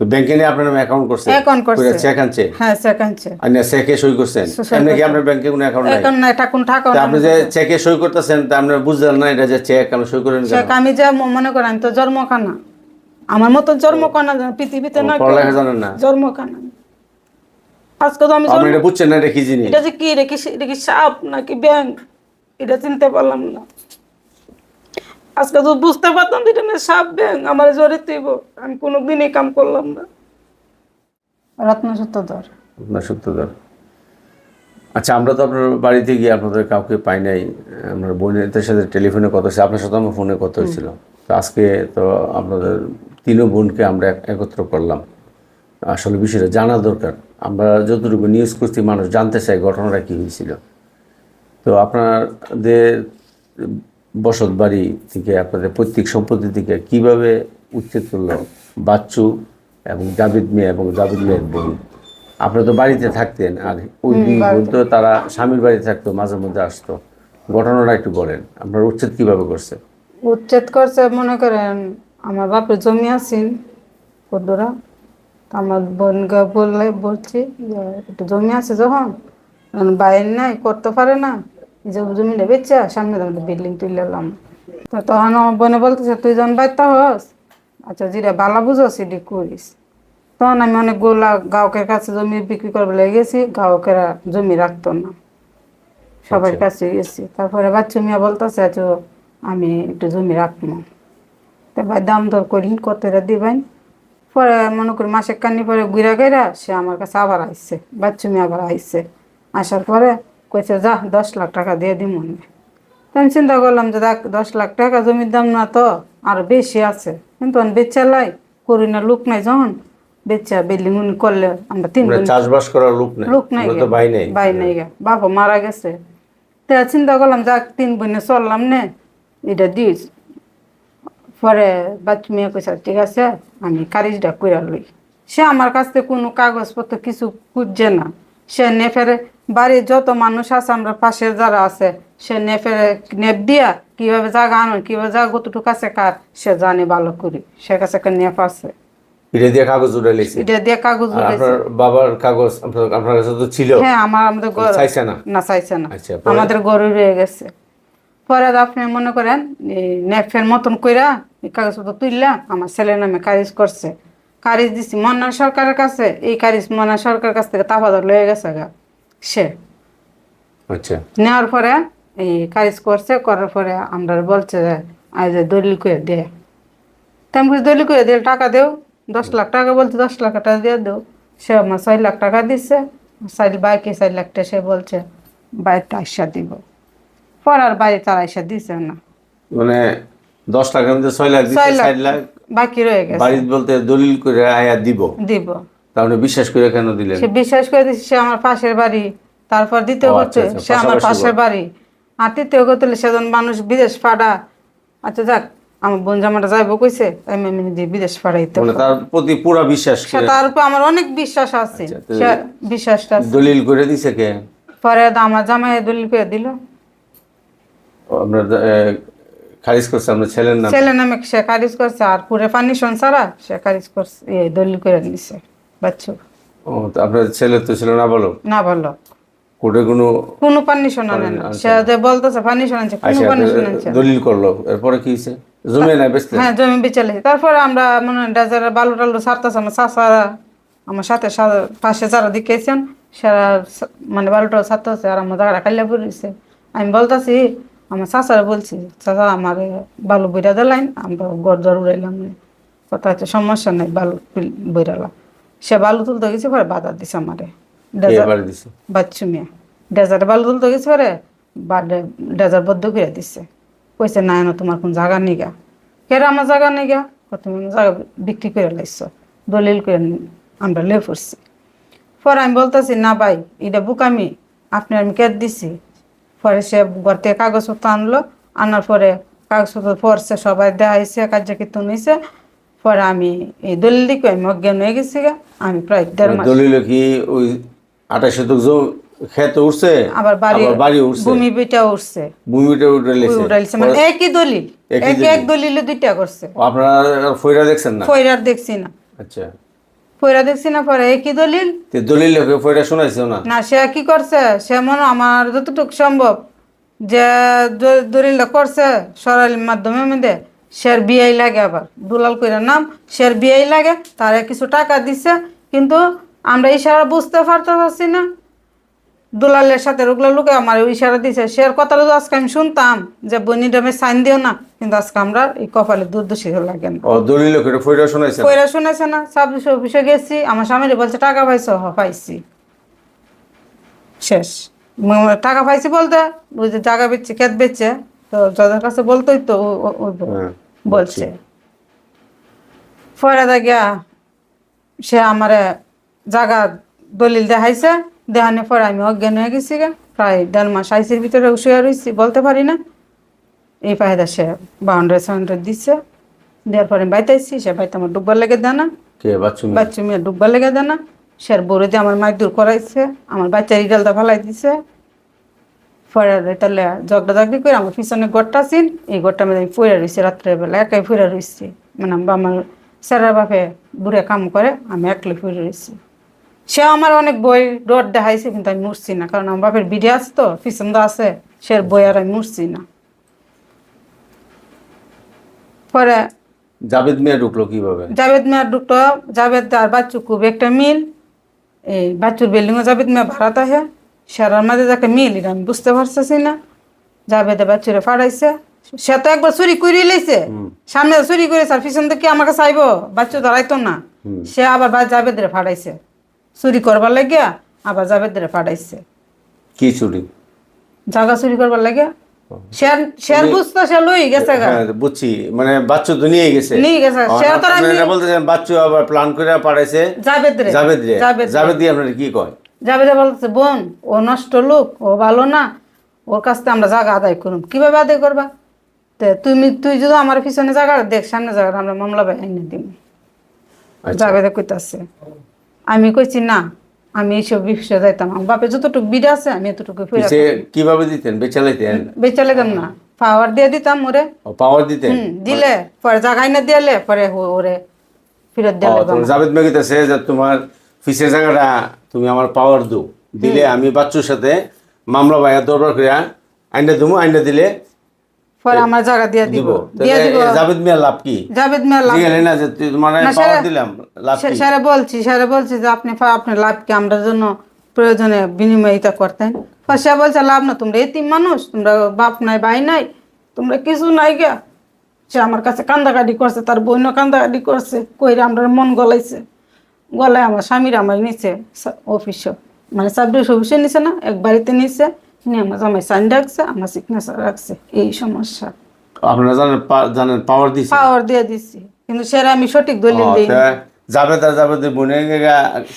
তো ব্যাংকে নিয়ে আপনার নামে অ্যাকাউন্ট করছেন Account করছে। চেক আনছে? হ্যাঁ আর না চেকে সই করছেন? এমনি কি আপনার ব্যাংকে কোনো অ্যাকাউন্ট নাই? না এটা কোন টাকা আপনি যে চেকে সই করতেছেন তা আপনি বুঝলেন না এটা যে চেক আপনি সই করেন চেক আমি যে মনে করেন আমি তো জন্মখানা। আমার মতো জন্মখানা পৃথিবীতে না পড়ালেখা জানেন না? জন্মখানা আজকে তো আমি আপনি এটা বুঝছেন না এটা কি জিনিস? এটা যে কি রে কি এটা কি সাপ নাকি ব্যাংক এটা চিনতে পারলাম না। আজকে তো বুঝতে পারতাম যে এটা না সাপ ব্যাং আমার জোরে তুইব আমি কোনোদিনই কাম করলাম না। রত্ন সূত্রধর আপনার সত্যধর আচ্ছা আমরা তো আপনার বাড়িতে গিয়ে আপনাদের কাউকে পাই নাই। আমার বোনের সাথে টেলিফোনে কথা হয়েছে। আপনার সাথে আমার ফোনে কথা হয়েছিল। তো আজকে তো আপনাদের তিনও বোনকে আমরা একত্র করলাম। আসলে বিষয়টা জানা দরকার। আমরা যতটুকু নিউজ করছি মানুষ জানতে চাই ঘটনাটা কী হয়েছিল। তো আপনাদের বসত বাড়ি থেকে আপনাদের পৈতৃক সম্পত্তি থেকে কীভাবে উচ্ছেদ করল বাচ্চু এবং জাবিদ মিয়া এবং জাবিদ মিয়ার বোন আপনারা তো বাড়িতে থাকতেন আর ওই দুই বোন তো তারা স্বামীর বাড়িতে থাকতো মাঝে মধ্যে আসতো। ঘটনাটা একটু বলেন আপনার উচ্ছেদ কীভাবে করছে উচ্ছেদ করছে মনে করেন আমার বাপের জমি আছেন কদ্দুরা আমার বোনকে বললে বলছি একটু জমি আছে যখন বাইরে নাই করতে পারে না। যে জমিটা বেচে সামনে বিল্ডিং তুললাম তো তখন আমার বোনে বলতেছে তুই যখন বাইতে হস আচ্ছা যেটা বালা বুঝো সেটি করিস। তখন আমি অনেকগুলা গাহকের কাছে জমি বিক্রি করবে লেগে গেছি গাহকেরা জমি রাখতো না। সবার কাছে গেছি। তারপরে বাচ্চু মিয়া বলতেছে আচ্ছা আমি একটু জমি রাখব। তো ভাই দাম দর করি কতটা দিবেন? পরে মনে করি মাসের কান্নি পরে ঘুরা গেরা সে আমার কাছে আবার আইসছে বাচ্চু মেয়ে আবার আইসছে আসার পরে কইছে যা দশ লাখ টাকা দিয়ে দিব তো আমি চিন্তা করলাম যে দেখ দশ লাখ টাকা জমির দাম না তো আর বেশি আছে। কিন্তু আমি বেচা লাই করি না লোক নাই যখন। বেচা বিল্ডিং উনি করলে আমরা তিন চাষবাস করার লোক নেই। লোক নাই ভাই নেই। ভাই নাই গা বাবা মারা গেছে। তা চিন্তা করলাম যাক তিন বোনে চললাম নে। এটা দিস। পরে বাচ্চা মেয়ে কইসা ঠিক আছে আমি কারিজটা কইরা লই। সে আমার কাছ থেকে কোনো কাগজপত্র কিছু খুঁজছে না। সে নে নেফেরে বাড়ির যত মানুষ আছে আমরা পাশের যারা আছে সে নেফেরে নেপ দিয়া কীভাবে জায়গা আনো কীভাবে জায়গা কতটুকু আছে কার? সে জানে ভালো করি। সে কাছে একটা নেপ আছে। এটা দিয়ে কাগজ উঠে এটা দিয়ে কাগজ আর আপনার বাবার কাগজ আপনার আপনার কাছে তো ছিল। হ্যাঁ আমার আমাদের ঘর- চাইছে না? না চাইছে না। আমাদের গরু রয়ে গেছে। পরে আপনি মনে করেন নেফের মতন কইরা কাগজপত্র তুললা আমার ছেলের নামে কারিজ করছে। কারিজ দিছি। মন্না সরকারের কাছে এই কারিজ মন্না সরকারের কাছ থেকে তাফাদর লয়ে গেছে গা। সে। আচ্ছা। নেওয়ার পরে এই কারিজ করছে করার পরে আমরা বলছে যে আজ দলিল করে দে। তেমন করে দলিল করে দিলে টাকা দেও। দশ লাখ টাকা বলছে দশ লাখ টাকা দিয়ে দেও। সে আমার ছয় লাখ টাকা দিচ্ছে। চার বাইকে চার লাখ টাকা সে বলছে বাড়িতে আইসা দিব। পর আর বাড়ি তার আইসা দিছে না। মানে দশ লাখের মধ্যে ছয় লাখ ছয় লাখ লাখ বাকি রয়ে গেছে। বাড়িতে বলতে দলিল করে আয়া দিব। দিব। তাহলে বিশ্বাস করে কেন দিলেন? সে বিশ্বাস করে দিচ্ছে সে আমার পাশের বাড়ি তারপর দ্বিতীয় ও, করতে আচ্ছা, আচ্ছা, সে আমার পাশের বাড়ি। আর তৃতীয় করতে সেজন মানুষ বিদেশ পাড়া। আচ্ছা যাক আমার বোন জামাটা যাইবো কইছে তাই আমি নিজে বিদেশ পাড়াইতে মানে তার প্রতি পুরা বিশ্বাস তার উপর আমার অনেক বিশ্বাস আছে আচ্ছা, বিশ্বাসটা দলিল করে দিছে কে? পরে আমার জামাই দলিল করে দিল। এ, খারিজ করছে আপনার ছেলের নাম? ছেলে নামে সে কারিজ করছে আর পুরে পারমিশন ছাড়া সে কারিজ করছে দলিল করে নিছে বাচ্চু। ও তো আপনার ছেলে তো ছিল না বলো না কোর্টে কোনো কোনো পারমিশন আনে না সে যে বলতেছে পারমিশন আনছে কোনো আচ্ছা পারমিশন আনছে দলিল করল। এরপরে কি হয়েছে? জমি না বেচতে? হ্যাঁ জমি বেচালে তারপরে আমরা মনে ডেজারের বালু টালু সারতেছে আমার আমার সাথে পাশে যারা দিকেছেন সেরা মানে বালু টালু সারতেছে আর আমার জায়গাটা কাল্লা পড়েছে আমি বলতেছি আমার চাষারা বলছি চাষা আমার বালু বইরা দিলাইন আমরা গড় উড়াইলাম কথা হচ্ছে সমস্যা নেই বালু বইরালাম সে বালু তুলতে গেছে পরে বাধা দিছে আমারে। বাচ্চু মিয়া। বালু তুলতে গেছে পরে বা ডে- ডেজার বদ্ধ করে দিছে। কইছে না না তোমার কোন জায়গা নিগা কেরা আমার জায়গা নিগা কত তুমি জায়গা বিক্রি করে লাইছ দলিল করে আমরা লে পড়ছি। পরে আমি বলতেছি না ভাই এটা বুকামি আপনি আমি কেট দিছি। পরে সে ঘর থেকে কাগজপত্র আনলো আনার পরে কাগজপত্র পড়ছে সবাই দেখাইছে কার্যকীর্তন হয়েছে পরে আমি এই দলিল দিকে আমি অজ্ঞান হয়ে গেছি গা। আমি প্রায় দেড় মাস দলিল কি ওই আঠাশ শতক খেতে উঠছে? আবার বাড়ি বাড়ি উঠছে? ভূমি বিটা উঠছে। ভূমিটা উঠে লেছে উঠাইছে। মানে একই দলিল। একই এক এক দলিলে দুইটা করছে। আপনারা ফইরা দেখছেন না? ফয়রার দেখছি না। আচ্ছা। পয়রা দেখছি না পরে একই দলিল। তে দলিল লোকে পয়রা শোনাইছে না? না সে কি করছে। সে মনে আমার যতটুকু সম্ভব যে দ- দলিলটা করছে সরাইল মাধ্যমে মধ্যে শের বিআই লাগে আবার। দুলাল কইরা নাম শের বিআই লাগে তারে কিছু টাকা দিছে কিন্তু আমরা ইশারা বুঝতে পারতে পারছি না। দুলালের সাথে ওগুলো লোকে আমার ইশারা দিছে শের কথাটা তো আজকে আমি শুনতাম যে বনি ডমে সাইন দিও না কিন্তু আজকে আমরা এই কপালে দুর্দশী লাগে না। ও দলিল শোনাইছে না? কইরা শুনেছে না সাবডিস অফিসে গেছি আমার স্বামীরে বলছে টাকা পাইছো? হ পাইছি। শেষ। টাকা পাইছি বলতে ওই যে জায়গা বেচছে ক্ষেত বেচছে তো যাদের কাছে বলতোই তো বলছে। পরে দেখিয়া সে আমারে জায়গা দলিল দেখাইছে দেখানোর পরে আমি অজ্ঞান হয়ে গেছি গে। প্রায় দেড় মাস আইসির ভিতরে শুয়ে রয়েছি বলতে পারি না। এই পাহেদা সে বাউন্ডারি সাউন্ডারি দিচ্ছে দেওয়ার পরে বাইতাইছি সে বাইতে আমার ডুববার লেগে দেয় না। কে? বাচ্চু মেয়ে? ডুববার লেগে দেয় না। সে বড় দিয়ে আমার মাইক দূর করাইছে আমার বাচ্চার ইডালটা ফালাই দিছে। পরে তাহলে জগডা জাগড়ি করে আমার পিছনে গড়টা ছিল এই গড়টা আমি পড়ে রয়েছি রাত্রেবেলা একাই পড়ে রয়েছি মানে আমার স্যারের বাপে দূরে কাম করে আমি একলাই পড়ে রয়েছি সে আমার অনেক বই ডট দেখাইছে কিন্তু আমি মুড়ছি না কারণ আমার বাপের বিড়ি আছে তো পিছন দা আছে সে বই আর আমি মুড়ছি না। পরে জাবেদ মিয়া ঢুকলো কীভাবে? জাভেদ মিয়া দুটো জাভেদ আর বাচ্চু খুব একটা মিল এই বাচ্চুর বিল্ডিংও জাভেদ মিয়া ভাড়াত আহে সেরার মাঝে যাকে মিল আমি বুঝতে পারতেছি না। জাভেদে বাচ্চুরে ফাড়াইছে। সে তো একবার চুরি করে লাইছে। সামনে চুরি করেছে আর পিছন থেকে আমাকে চাইব বাচ্চু দাঁড়াইতো না। সে আবার বা জাভেদরে ফাড়াইছে। চুরি করবার লাগিয়া আবার জাভেদরে ফাড়াইছে। কি চুরি? জাগা চুরি করবার লাগিয়া। শেয়ার শেয়ার বুঝতো সে লই গেছে গা। হ্যাঁ বুঝছি। মানে বাচ্চু তো নিয়ে গেছে। নিয়ে গেছে সে তো আপনি বলতেছেন বাচ্চু আবার প্ল্যান করে পাঠাইছে জাবেদ দিয়ে আপনার কি কয়? যাবে বলতেছে বোন ও নষ্ট লোক ও ভালো না ওর কাছ থেকে আমরা জায়গা আদায় করুম। কীভাবে আদায় করবা? তে তুমি তুই যদি আমার পিছনে জায়গা দেখ সামনে জায়গা আমরা মামলা বাই এনে দিব আচ্ছা। যাবে কইতাছে আমি কইছি না আমি এইসব বিষয়ে যাইতাম। আমার বাপে যতটুকু বিড়ে আছে আমি এতটুকু ফিরে কীভাবে দিতেন? বেচালাইতেন বেচালে দাম না। পাওয়ার দিয়ে দিতাম ওরে। পাওয়ার হুম, দিলে পরে জায়গায় না দিলে পরে ওরে ফেরত দিলে তোমার জাবেদ মিয়া যে তোমার ফিসের জায়গাটা তুমি আমার পাওয়ার দো। দিলে আমি বাচ্চুর সাথে মামলা ভাইয়া দরবার করে আইনটা দিমু আইনটা দিলে পরে আমার জায়গা দিয়ে দিব। দিব। দিয়ে দিব। জাবেদ মিয়া লাভ কি? জাভেদ মিয়া লাভ জিগালে না যে তোমার পাওয়ার দিলাম লাভ কি? স্যারে বলছি স্যারে বলছি যে আপনি ফা- আপনার লাভকে আমরা জন্য প্রয়োজনে বিনিময়িতা করতেন। বা সে বলছে লাভ না তোমরা এতিম মানুষ তোমরা বাপ নাই ভাই নাই তোমরা কিছু নাই গা। সে আমার কাছে কান্দাকাটি করছে তার বইনও কান্দাকাটি করছে কইরে আমরা মন গলাইছে। গলায় আমার স্বামীর আমার নিচে অফিসে মানে সাবডিভিশন অফিসে নিছে না এক বাড়িতে নিছে নিয়ে আমার জামাই সাইন রাখছে আমার সিগনেচার রাখছে এই সমস্যা। আপনারা জানেন জানেন পাওয়ার দিছে? পাওয়ার দিয়ে কিন্তু সেটা আমি সঠিক দলিল দিই যাবে তার যাবে বোনে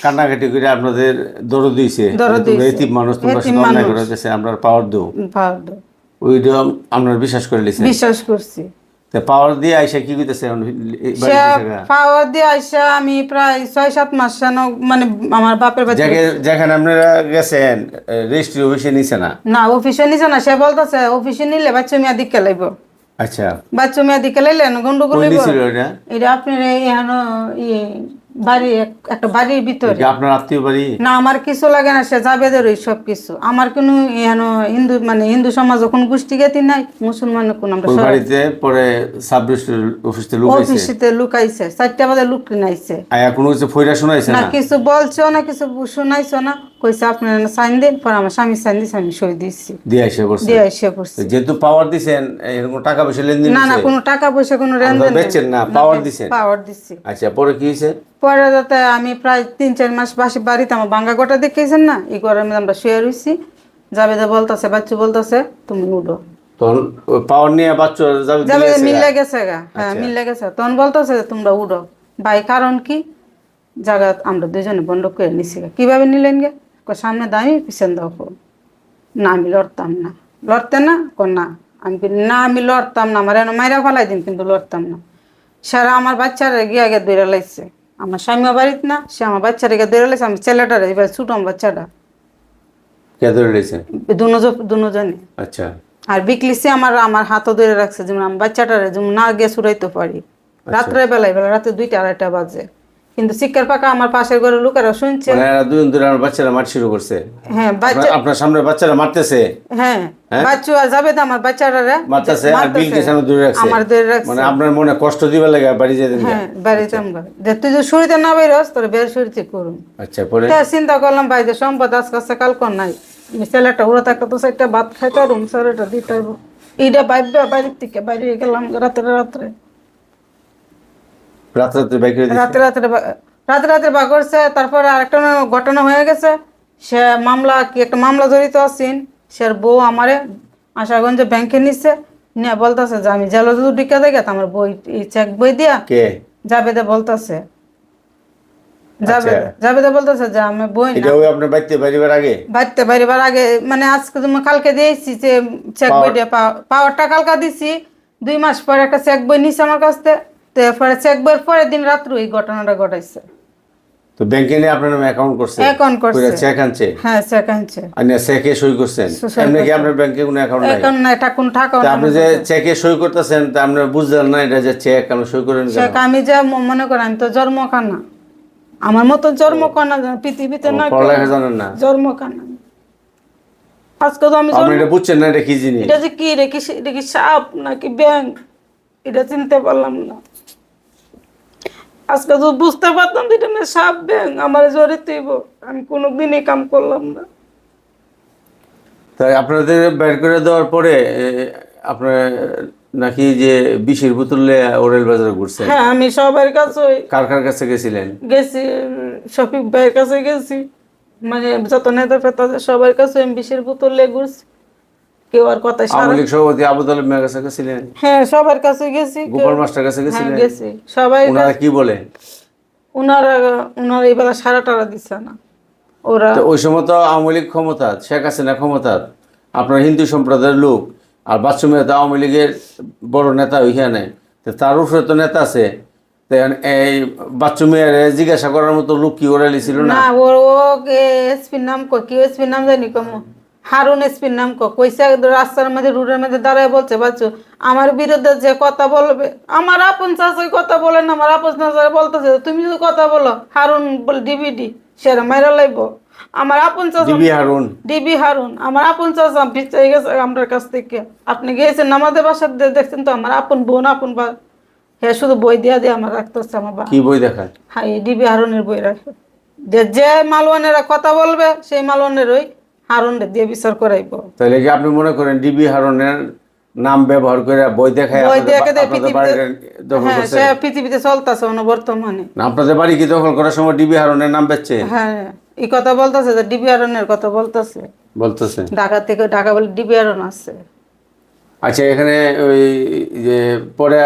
কান্নাকাটি করে আপনাদের দৌড় দিয়েছে। এতিম মানুষ তোমরা অন্যায় করে আমরা পাওয়ার দেবো। পাওয়ার দেয়। ওইটা আপনারা বিশ্বাস করে লিছে বিশ্বাস করছি। তা পাওয়ার দিয়ে আইসা কি কইতেছে? পাওয়ার দিয়ে আইসা আমি প্রায় ছয় সাত মাস যেন মানে আমার বাপের বাড়ি যেখানে আপনারা গেছেন রেজিস্ট্রি অফিসে নিছে না? না অফিসে নিছে না সে বলতেছে অফিসে নিলে বাচ্চা মেয়া দিকে লাইব। আচ্ছা। বাচ্চা মেয়া দিকে লাইলেন গন্ডগোল এটা? আপনার এখানে ইয়ে বাড়ি একটা বাড়ির ভিতরে। আপনার আত্মীয় বাড়ি? না আমার কিছু লাগে না সে জাবেদের ওই সব কিছু। আমার কোনো এখন হিন্দু মানে হিন্দু সমাজ কোন গোষ্ঠী নাই মুসলমান কোন আমরা বাড়িতে পরে অফিসে লুকাইছে অফিসে লুকাইছে চারটা বাজে লুকটি নাইছে। আয়া কোনো কিছু শোনাইছে না কিছু বলছো না কিছু শোনাইছো না। কইছে আপনার সাইন দিন পর আমার স্বামী সাইন দিছে আমি সই দিচ্ছি দিয়ে আইসা করছে? দিয়ে এসে করছি। যেহেতু পাওয়ার দিছেন এরকম টাকা পয়সা লেনদেন না না কোনো টাকা পয়সা কোনো লেনদেন বেচছেন না, power দিছেন? পাওয়ার দিচ্ছি আচ্ছা পরে কি হয়েছে পরে যাতে আমি প্রায় তিন চার মাস বাসি বাড়িতে আমার বাঙ্গা গোটা দেখেছেন না এই ঘরের মধ্যে আমরা শুয়ে রয়েছি যাবে যে বলতেছে বাচ্চু বলতেছে তুমি উঠো। তখন পাওয়ার নিয়ে বাচ্চা যাবে যাবে মিলে গেছে গা? হ্যাঁ আচ্ছা। মিলে গেছে। তখন বলতেছে তোমরা উঠো। ভাই কারণ কি? জায়গা আমরা দুজনে বন্ধ করে নিছি গা। কীভাবে নিলেন গে? সামনে দামি পিছন কো। না আমি লড়তাম না। লড়তে না কো না। আমি না আমি লড়তাম না। আমার এনে মাইরা ফেলাই দিন কিন্তু লড়তাম না। সারা আমার বাচ্চারা গিয়ে আগে দৌড়ে লাইছে। আমার স্বামী বাড়িতে না সে আমার বাচ্চারা গিয়ে দৌড়ে লাইছে। আমি ছেলেটারে এবার ছুটো আমার বাচ্চাটা। কে দুজন দুজনে আচ্ছা। আর বিকলিসে আমার আমার হাতও ধরে রাখছে। যেমন আমার বাচ্চাটারে যেমন না গিয়ে সুরাইতে পারি। রাত্রে বেলায় বেলা রাতে দুইটা আড়াইটা বাজে। কিন্তু শিক্ষার পাকা আমার পাশের ঘরের লোকেরা শুনছে। মানে দুজন ধরে আমার বাচ্চারা মার শুরু করছে। হ্যাঁ বাচ্চা আপনার- সামনে বাচ্চারা মারতেছে। হ্যাঁ বাচ্চু আর যাবে তো আমার বাচ্চারা মারতেছে আর বিলকে সামনে দূরে রাখছে। আমার দূরে রাখছে। মানে আপনার মনে কষ্ট লাগে বাড়ি যেতে হ্যাঁ যে তুই যদি শুরুতে না বেরোস তোর বের শুরুতে করুন আচ্ছা পরে? তা চিন্তা করলাম ভাই যে সম্পদ আজকে আজকে কাল কর নাই। ছেলেটা ওরা থাকতে তো সেটা ভাত খাইতে পারুম ছেলেটা দিতে পারব। এইটা বাইবে বাড়ির থেকে বাইরে গেলাম রাত্রে রাত্রে। রাত্রে রাত্রে বাইক রাতে রাতে রাত্রে বা করছে তারপরে আরেকটা ঘটনা হয়ে গেছে। সে মামলা কি একটা মামলা জড়িত আছেন সে বউ আমারে আশাগঞ্জে ব্যাংকে নিচ্ছে নিয়ে বলতেছে যে আমি জেলো দুধ ঢুকে দেখে আমার বই চেক বই দিয়া কে? জাবেদে বলতেছে। যাবে আচ্ছা। জাবেদে বলতেছে যে আমি বই না এটা বাড়িবার আগে? বাইরেবার আগে মানে আজকে তুমি কালকে দিয়েছি যে চেক বই দিয়ে পাওয়ারটা কালকা দিছি দুই মাস পরে একটা চেক বই নিছে আমার কাছ থেকে। চেক বইয়ের পরের দিন রাত্রে এই ঘটনাটা ঘটাইছে। তো ব্যাংকে নিয়ে আপনার নামে অ্যাকাউন্ট করছে? অ্যাকাউন্ট করছে। চেক আনছে? হ্যাঁ চেক আনছে। চেকে সই করছেন? এমনি কি আপনার ব্যাংকে কোনো অ্যাকাউন্ট নাই? এখন না এটা কোন টাকা আপনি যে চেকে সই করতেছেন তা আপনি বুঝলেন না এটা যে চেক আপনি সই করেন চেক আমি যে মনে করেন আমি তো জন্মকানা আমার মতো জন্ম কানা পৃথিবীতে না পড়ালেখা জানেন না। জন্ম কানা আজকে তো আমি আপনি এটা বুঝছেন না এটা কি জিনিস? এটা যে কি রে কি এটা কি সাপ নাকি ব্যাং এটা চিনতে পারলাম না। আজকে তো বুঝতে পারতাম এটা না সাপ ব্যাং আমার জোরে তুইব আমি কোনোদিনই কাম করলাম না। তাই আপনাদের বের করে দেওয়ার পরে আপনার নাকি যে বিষের বোতলে ওরেল বাজারে ঘুরছে হ্যাঁ আমি সবার কাছে কার কার কাছে গেছিলেন? গেছি শফিক ভাইয়ের কাছে গেছি। মানে যত নেতা ফেতা সবার কাছে আমি বিষের বোতল লেগে ঘুরছি। কেউ আর কথা আওয়ামী লীগ সভাপতি আলম মিয়ার কাছে গেছিলেন। হ্যাঁ সবার কাছে গেছি। গোপাল মাস্টার কাছে হ্যাঁ গেছিলেন। গেছি। সবাই ওনারা কি বলে? ওনারা ওনারা এইবেলা সারা টারা দিচ্ছে না। ওরা ওই সময় তো আওয়ামী লীগ ক্ষমতা শেখ হাসিনা ক্ষমতা আপনার হিন্দু সম্প্রদায়ের লোক আর বাচ্চুমিয়া তো আওয়ামী লীগের বড় নেতা ওইখানে। তো তার উপরে তো নেতা আছে। এই এখন মেয়ের জিজ্ঞাসা করার মতো লোক কি ওরা ছিল না? ও এসপির নাম কো কি এসপির নাম জানি কম। হারুন এসপির নাম কো। কইসা রাস্তার মধ্যে রোডের মধ্যে দাঁড়ায় বলছে বাচ্চু আমার বিরুদ্ধে যে কথা বলবে আমার আপন চাষাই কথা বলেন আমার আপন চাষাই বলতেছে তুমি যদি কথা বলো হারুন বল ডিবিডি সেরা মাইরা লাইব। আমার আপন চাষা ডিবি হারুন। ডিবি হারুন। আমার আপন চাষা পিছিয়ে গেছে আমার কাছ থেকে। আপনি গিয়েছেন আমাদের বাসার দেখছেন তো আমার আপন বোন আপন বা হ্যাঁ শুধু বই দিয়া দিয়ে আমার রাখতে হচ্ছে আমার কি বই দেখায়? হ্যাঁ ডিবি হারুনের বই রাখে। যে যে মালওয়ানেরা কথা বলবে সেই মালওয়ানের ওই দিয়ে বিচার করাইব। তাহলে কি আপনি মনে করেন ডিবি হারুনের নাম ব্যবহার করে বই দেখায় বই দেখে পৃথিবীতে। হ্যাঁ পৃথিবীতে চলতেছে বর্তমানে। আপনাদের বাড়ি কি দখল করার সময় ডিবি হারুনের নাম বেচছে? হ্যাঁ এই কথা বলতেছে যে ডিবি হারুনের কথা বলতেছে। বলতেছে। ঢাকা থেকে ঢাকা বলে ডিবি হারুন আছে। আচ্ছা এখানে ওই যে পরে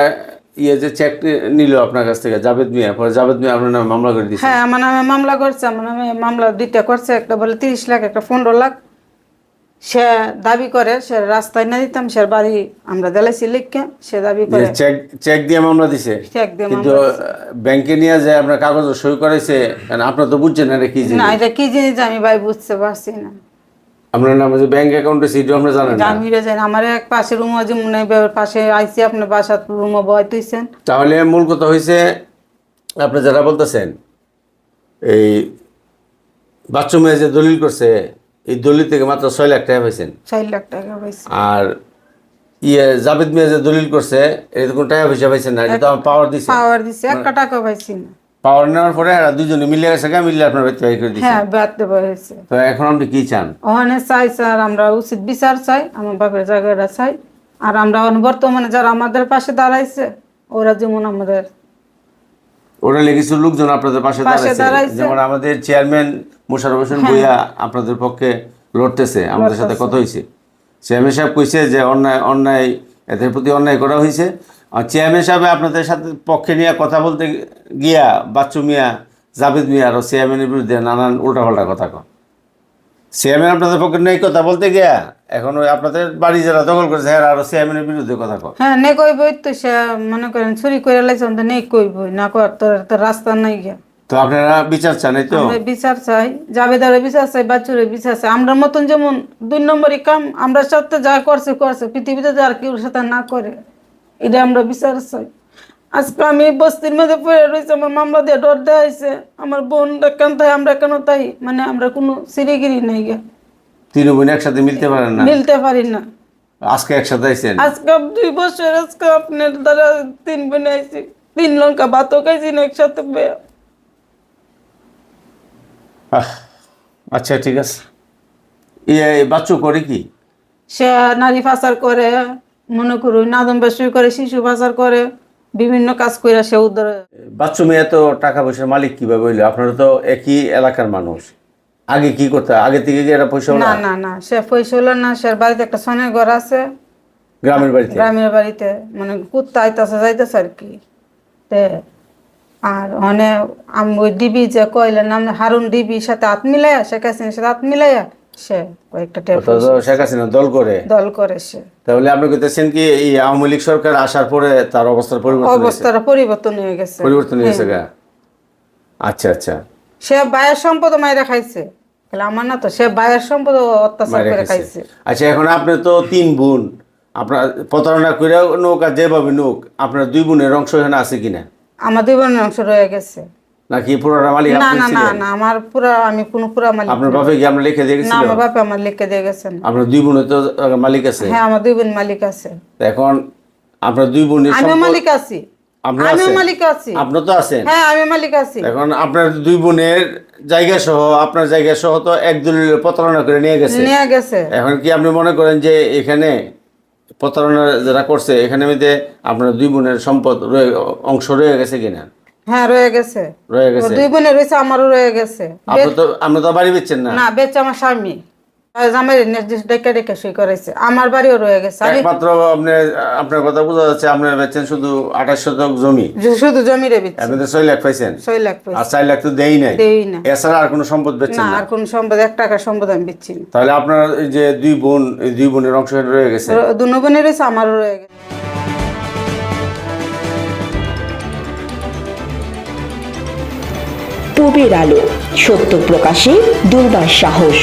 ইয়ে যে চেক নিল আপনার কাছ থেকে জাভেদ মিয়া পরে জাভেদ মিয়া আপনার নামে মামলা করে দিয়েছে হ্যাঁ আমার নামে মামলা করছে আমার নামে মামলা দুইটা করছে একটা বলে তিরিশ লাখ একটা পনেরো লাখ। সে দাবি করে সে রাস্তায় না দিতাম সে বাড়ি আমরা দিলাইছি লিখকে সে দাবি করে। চেক চেক দিয়ে মামলা দিছে? চেক দিয়ে কিন্তু ব্যাংকে নিয়ে যায় আপনার কাগজ সই করাইছে আপনার তো বুঝছেন না এটা কি জিনিস। না এটা কি জিনিস আমি ভাই বুঝতে পারছি না। আপনার নামে যে ব্যাংক অ্যাকাউন্টে সিটও আমরা জানেন না? আমি যাই আমার এক পাশে রুম আছে মনে হয় পাশে আইসি আপনার বাসা রুম বয় তুইছেন। তাহলে মূল কথা হয়েছে আপনি যারা বলতেছেন এই বাচ্চু মেয়ে যে দলিল করছে এই দলিল থেকে মাত্র ছয় লাখ টাকা পাইছেন। চার লাখ টাকা পাইছি। আর ইয়ে জাভেদ মিয়া যে দলিল করছে এটা কোনো টাকা পয়সা পাইছেন না এটা তো আমার পাওয়ার দিছে। পাওয়ার দিছে একটা টাকা পাইছি না। পাওয়ার নেওয়ার পরে দুজনে মিলে গেছে গা মিলে আপনার বাড়িতে করে হ্যাঁ বাড়তে পারছে তো এখন আপনি কি চান? ওখানে চাই স্যার আমরা উচিত বিচার চাই আমার বাপের জায়গাটা চাই। আর আমরা বর্তমানে যারা আমাদের পাশে দাঁড়াইছে ওরা যেমন আমাদের ওরা লেগেছিল লোকজন আপনাদের পাশে দাঁড়াইছে। যেমন আমাদের চেয়ারম্যান মোশারফ হোসেন ভুইয়া আপনাদের পক্ষে লড়তেছে আমাদের সাথে কথা হয়েছে। চেয়ারম্যান সাহেব কইছে যে অন্যায় অন্যায় এদের প্রতি অন্যায় করা হয়েছে। চেয়ারম্যান সাহেব আপনাদের সাথে পক্ষে নিয়ে কথা বলতে গিয়া বাচ্চু মিয়া জাভেদ মিয়া আর চেয়ারম্যানের বিরুদ্ধে নানান উল্টাপাল্টা কথা কন। চেয়ারম্যান আপনাদের পক্ষে নেই কথা বলতে গিয়া এখন ওই আপনাদের বাড়ি যারা দখল করেছে হ্যাঁ আরও চেয়ারম্যানের বিরুদ্ধে কথা কন হ্যাঁ নে কইবই তো সে মনে করেন চুরি করে লাইছে তো নেই কইবই না কর তোর তো রাস্তা নাই গিয়া। তো আপনারা বিচার চান এই তো? আমরা বিচার চাই জাবেদারে বিচার চাই বাচ্চুরে বিচার চাই। আমরা মতন যেমন দুই নম্বরই কাম আমরা সাথে যা করছে করছে পৃথিবীতে যার কেউ সাথে না করে। এটা আমরা বিচার চাই। আজকে আমি বস্তির মধ্যে পড়ে রয়েছি আমার মামলা দিয়ে ডর দেওয়া হয়েছে। আমার বোন কেন তাই আমরা কেন তাই? মানে আমরা কোনো সিরিগিরি নাই গে। তিন বোন একসাথে মিলতে পারেন না? মিলতে পারি না। আজকে একসাথে আইছেন? আজকে দুই বছর আজকে আপনার দ্বারা তিন বোন আইছি। তিন লঙ্কা ভাতও খাইছি না একসাথে আচ্ছা ঠিক আছে। ইয়ে বাচ্চু করে কি? সে নারী পাচার করে। মনে করুন নাদম বেশি করে শিশু পাচার করে বিভিন্ন কাজ করে সে উদ্ধার বাচ্চু মেয়ে তো টাকা পয়সার মালিক কীভাবে হইল? আপনারা তো একই এলাকার মানুষ। আগে কি করতে আগে থেকে কি এটা পয়সা না না না সে পয়সা হলো না সে বাড়িতে একটা সনের ঘর আছে। গ্রামের বাড়িতে? গ্রামের বাড়িতে মানে কুত্তা আইতাছে যাইতেছে আর কি। তে আর মানে আমি ওই ডিবি যে কইলেন নাম হারুন ডিবির সাথে হাত মিলাইয়া শেখ হাসিনার সাথে হাত মিলাইয়া সে কয়েকটা টেপ তো তো শেখ হাসিনা দল করে? দল করে সে। তাহলে আপনি কইতেছেন কি এই আওয়ামী লীগ সরকার আসার পরে তার অবস্থার পরিবর্তন হয়েছে? পরিবর্তন হয়ে গেছে। পরিবর্তন হয়েছে গা? আচ্ছা আচ্ছা। সে বায়ের সম্পদ মাইরা খাইছে। তাহলে আমার না তো সে বায়ের সম্পদ অত্যাচার করে খাইছে। আচ্ছা এখন আপনি তো তিন বোন। আপনার প্রতারণা করে নোক আর যেভাবে নোক আপনার দুই বোনের অংশ এখানে আছে কিনা? আমার দুই বোনের অংশ রয়ে গেছে। নাকি মালিক না না না না আমার পুরা আমি কোনো পুরা মালিক আপনার বাপে কি লিখে দিয়ে না আমার বাপে আমার লিখে দিয়ে গেছেন। আপনার দুই বোনের তো মালিক আছে? হ্যাঁ আমার দুই বোন মালিক আছে। এখন আপনার দুই বোনের সম্পদ- মালিক আছি। আপনি আমিও মালিক আছি। আপনি তো আছেন? হ্যাঁ আমি মালিক আছি। এখন আপনার দুই বোনের জায়গা সহ আপনার জায়গা সহ তো এক দলিল প্রতারণা করে নিয়ে গেছে। নিয়ে গেছে। এখন কি আপনি মনে করেন যে এখানে প্রতারণা যারা করছে এখানে মধ্যে আপনার দুই বোনের সম্পদ রয়ে অংশ রয়ে গেছে কিনা? হ্যাঁ রয়ে গেছে। রয়ে গেছে। দুই বোনের রয়েছে আমারও রয়ে গেছে। আপনি তো আপনি তো বাড়ি বেচছেন না। না বেচে আমার স্বামী। জামাই ডেকে ডেকে সই করেছে আমার বাড়িও রয়ে গেছে। একমাত্র আপনি আপনার কথা বোঝা যাচ্ছে আপনার বেচছেন শুধু আঠাশ শতক জমি। শুধু জমিরে বেচছি। আপনি তো ছয় লাখ পাইছেন। ছয় লাখ আর চার লাখ তো দেই নাই। দেই না। এছাড়া আর কোনো সম্পদ বেচছেন না আর কোন সম্পদ এক টাকার সম্পদ আমি বেচছি না। তাহলে আপনার যে দুই বোন দুই বোনের অংশ রয়ে গেছে। দু বোনের রয়েছে আমারও রয়ে গেছে। পূবের আলো। সত্য প্রকাশে দুর্বার সাহস।